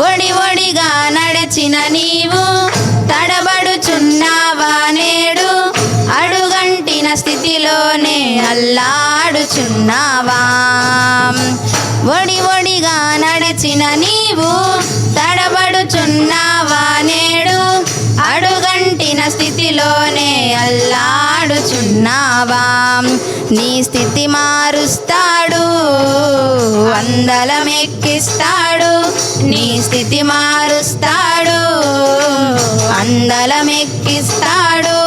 ఒడి ఒడిగా నడిచిన నీవు తడబడుచున్నావా నేడు? అడుగంటిన స్థితిలోనే అల్లాడుచున్నావా? ఒడి ఒడిగా నడిచిన నీవు తడబడుచున్నావా నేడు? అడుగంటిన స్థితిలోనే అల్లాడుచున్నావా? నీ స్థితి మారుస్తాడు. అందలమెక్కిస్తాడు నీ స్థితి మారుస్తాడు. అందలమెక్కిస్తాడు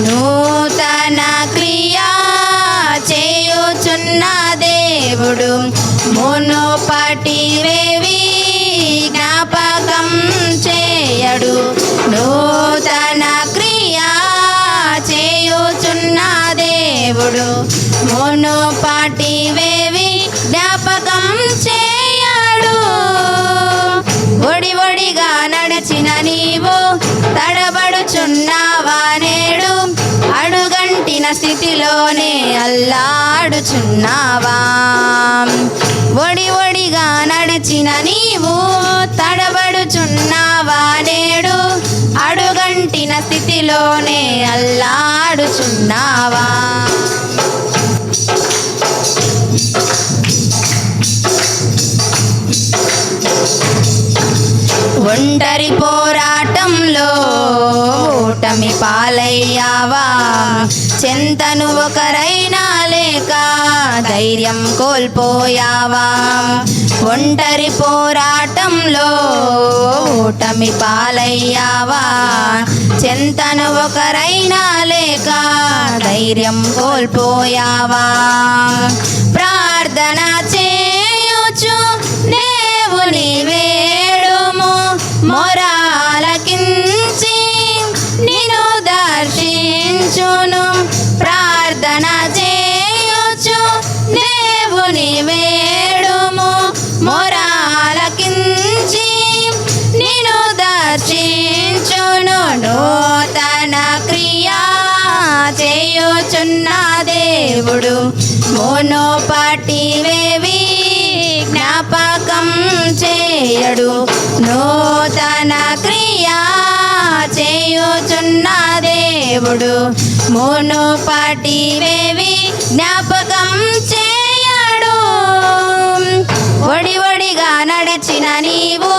నూతన క్రియా చేయుచున్న దేవుడు. మునుపటివేవి జ్ఞాపకం చేయడు. నూతన క్రియా చేయుచున్న దేవుడు. మునుపటివేవి జ్ఞాపకం చేయడు. ఒడి ఒడిగా నడిచిన నీవు తడబడుచున్నావా నేడు? అడుగంటిన స్థితిలోనే అల్లాడుచున్నావా? ఒడి ఒడిగా నడిచిన నీవు తడబడుచున్నావా నేడు? అడుగంటిన స్థితిలోనే అల్లాడుచున్నావా? ఒంటరి పోరాటంలో ఓటమి పాలయ్యావా? చెంతను ఒకరైనా లేక ధైర్యం కోల్పోయావా? ఒంటరి పోరాటంలో ఓటమి పాలయ్యావా? చెంతను ఒకరైనా లేక ధైర్యం కోల్పోయావా? ప్రార్థన చే చేయుచున్న దేవుడు మోనోపాటివేవి జ్ఞాపకం చేయడు. నూతన క్రియా చేయుచున్న దేవుడు మోనోపాటివేవి జ్ఞాపకం చేయడు. ఒడి ఒడిగా నడిచిన నీవు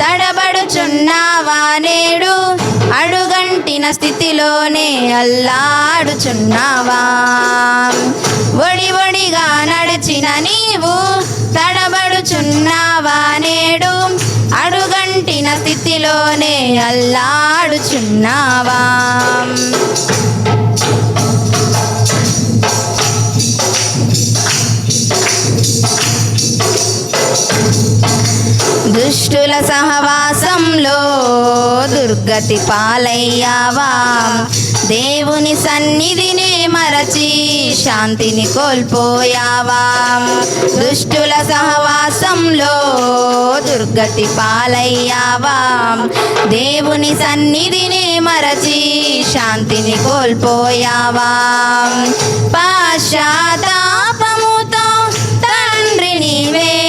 తడబడుచున్నావానే స్థితిలోనే అల్లాడుచున్నావా? ఒడి ఒడిగా నడిచిన నీవు తడబడుచున్నావా నేడు? అడుగంటిన స్థితిలోనే అల్లాడుచున్నావా? దుష్టుల సహవాస దుర్గతి పాలయ్యావా? దేవుని సన్నిధిని మరచి శాంతిని కోల్పోయావా? దుష్టుల సహవాసంలో దుర్గతి పాలయ్యావా? దేవుని సన్నిధిని మరచి శాంతిని కోల్పోయావా? పాశ్చాతాపముతో తండ్రిని వే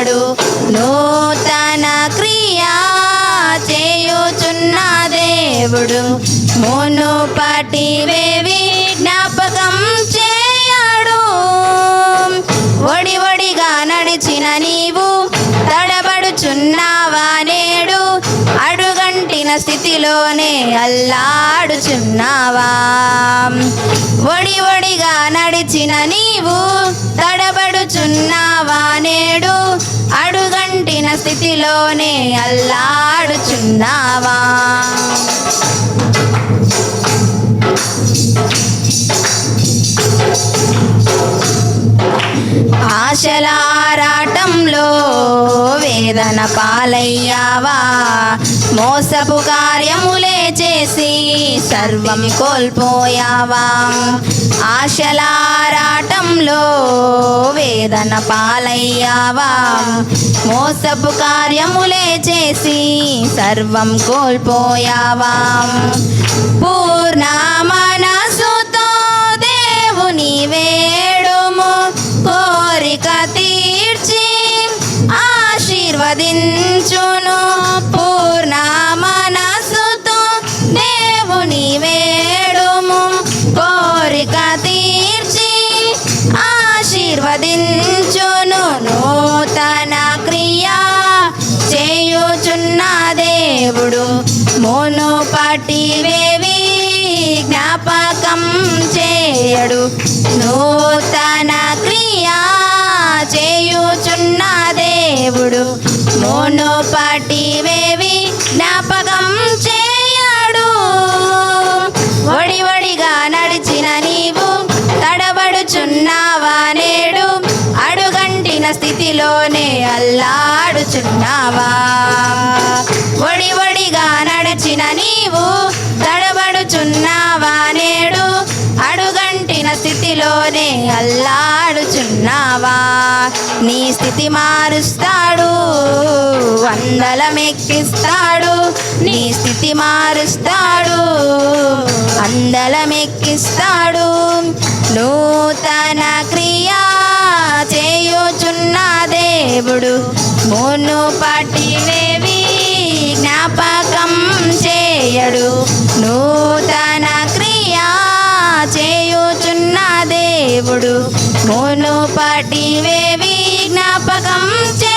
చేయడు నూతన క్రియా చేయుచున్న దేవుడు. మునుపటివేవి జ్ఞాపకం చేయడు. ఒడి ఒడిగా నడిచిన నీవు తడబడుచున్నావా నేడు? అడుగంటిన స్థితిలోనే అల్లాడుచున్నావా? తెచ్చిన నీవు తడబడుచున్నావా నేడు? అడుగంటిన స్థితిలోనే అల్లాడుచున్నావా? ఆశలారాటంలో వేదన పాలయ్యావా? మోసపు కార్యములే చేసి సర్వం కోల్పోయావా. ఆశలారాటంలో వేదన పాలయ్యావా. మోసపు కార్యములే చేసి సర్వం కోల్పోయావా. పూర్ణ మనసుతో దేవుని వేడుము. కోరిక తీర్చి ఆశీర్వదించును. దేవుడు వేవి జ్ఞాపకం చేయడు నూతన క్రియా చేయుచున్న దేవుడు మోనోపాటి వేవి జ్ఞాపకం చేయడు. ఒడి ఒడిగా నడిచిన నీవు తడబడుచున్నావా నేడు? అడుగంటిన స్థితిలోనే అల్లాడుచున్నావా? అల్లాడుచున్నావా? నీ స్థితి మారుస్తాడు అందలమెక్కిస్తాడు. నీ స్థితి మారుస్తాడు అందలమెక్కిస్తాడు. నూతన క్రియా చేయుచున్న దేవుడు. మునుపటివేవి జ్ఞాపకం చేయడు. నూ దేవుడు. వేవి జ్ఞాపకం చే